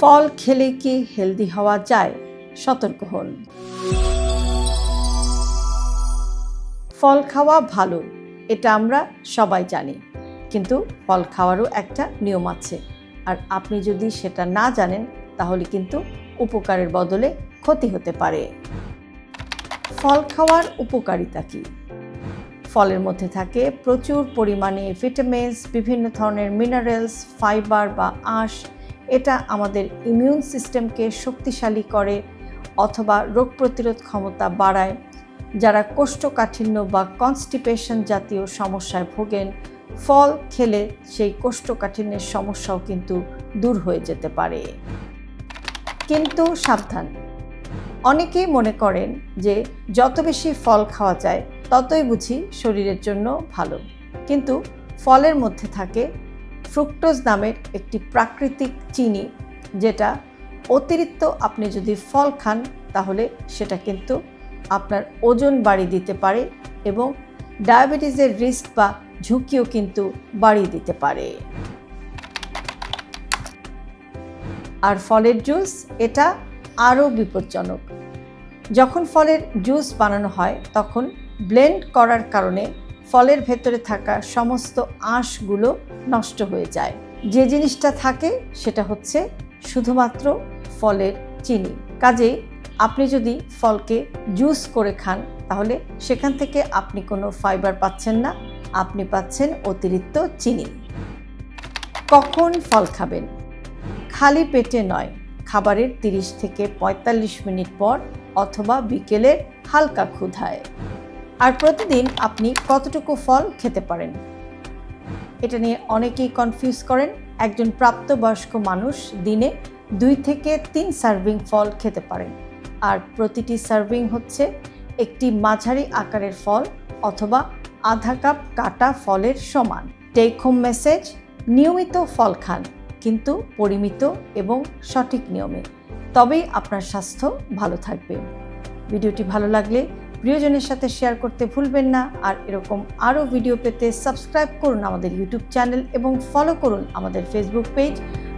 ফল খেলে কি হেলদি হওয়া যায়? সতর্ক হন। ফল খাওয়া ভালো, এটা আমরা সবাই জানি। কিন্তু ফল খাওয়ারও একটা নিয়ম আছে। আর আপনি যদি সেটা না জানেন, তাহলে কিন্তু উপকারের বদলে ক্ষতি হতে পারে। ফল খাওয়ার উপকারিতা কী? ফলের মধ্যে থাকে প্রচুর পরিমাণে ভিটামিনস, বিভিন্ন ধরনের মিনারেলস, ফাইবার বা আঁশ এটা আমাদের ইমিউন সিস্টেমকে শক্তিশালী করে অথবা রোগ প্রতিরোধ ক্ষমতা বাড়ায়। যারা কোষ্ঠকাঠিন্য বা কনস্টিপেশন জাতীয় সমস্যায় ভোগেন, ফল খেলে সেই কোষ্ঠকাঠিন্যের সমস্যাও কিন্তু দূর হয়ে যেতে পারে। কিন্তু সাবধান। অনেকেই মনে করেন যে যত বেশি ফল খাওয়া যায়, ততই বুঝি শরীরের জন্য ভালো। কিন্তু ফলের মধ্যে থাকে ফ্রুক্টোজ নামের একটি প্রাকৃতিক চিনি, যেটা অতিরিক্ত আপনি যদি ফল খান, তাহলে সেটা কিন্তু আপনার ওজন বাড়িয়ে দিতে পারে এবং ডায়াবেটিসের রিস্ক বা ঝুঁকিও কিন্তু বাড়িয়ে দিতে পারে। আর ফলের জুস, এটা আরও বিপজ্জনক। যখন ফলের জুস বানানো হয়, তখন ব্লেন্ড করার কারণে ফলের ভেতরে থাকা সমস্ত আঁশগুলো নষ্ট হয়ে যায়। যে জিনিসটা থাকে সেটা হচ্ছে শুধুমাত্র ফলের চিনি। কাজেই আপনি যদি ফলকে জুস করে খান, তাহলে সেখান থেকে আপনি কোনো ফাইবার পাচ্ছেন না, আপনি পাচ্ছেন অতিরিক্ত চিনি। কখন ফল খাবেন? খালি পেটে নয়, খাবারের 30 থেকে ৪৫ মিনিট পর অথবা বিকেলের হালকা ক্ষুধায়। আর প্রতিদিন আপনি কতটুকু ফল খেতে পারেন? এটা নিয়ে অনেকেই কনফিউজ করেন। একজন প্রাপ্তবয়স্ক মানুষ দিনে দুই থেকে তিন সার্ভিং ফল খেতে পারেন। আর প্রতিটি সার্ভিং হচ্ছে একটি মাঝারি আকারের ফল অথবা আধা কাপ কাটা ফলের সমান। টেক হোম মেসেজ নিয়মিত ফল খান, কিন্তু পরিমিত এবং সঠিক নিয়মে। তবেই আপনার স্বাস্থ্য ভালো থাকবে। ভিডিওটি ভালো লাগলে প্রিয়জনের সাথে শেয়ার করতে ভুলবেন না। আর এরকম আরও ভিডিও পেতে সাবস্ক্রাইব করুন আমাদের ইউটিউব চ্যানেল এবং ফলো করুন আমাদের Facebook page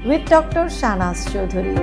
with doctor Shahnaz Chowdhury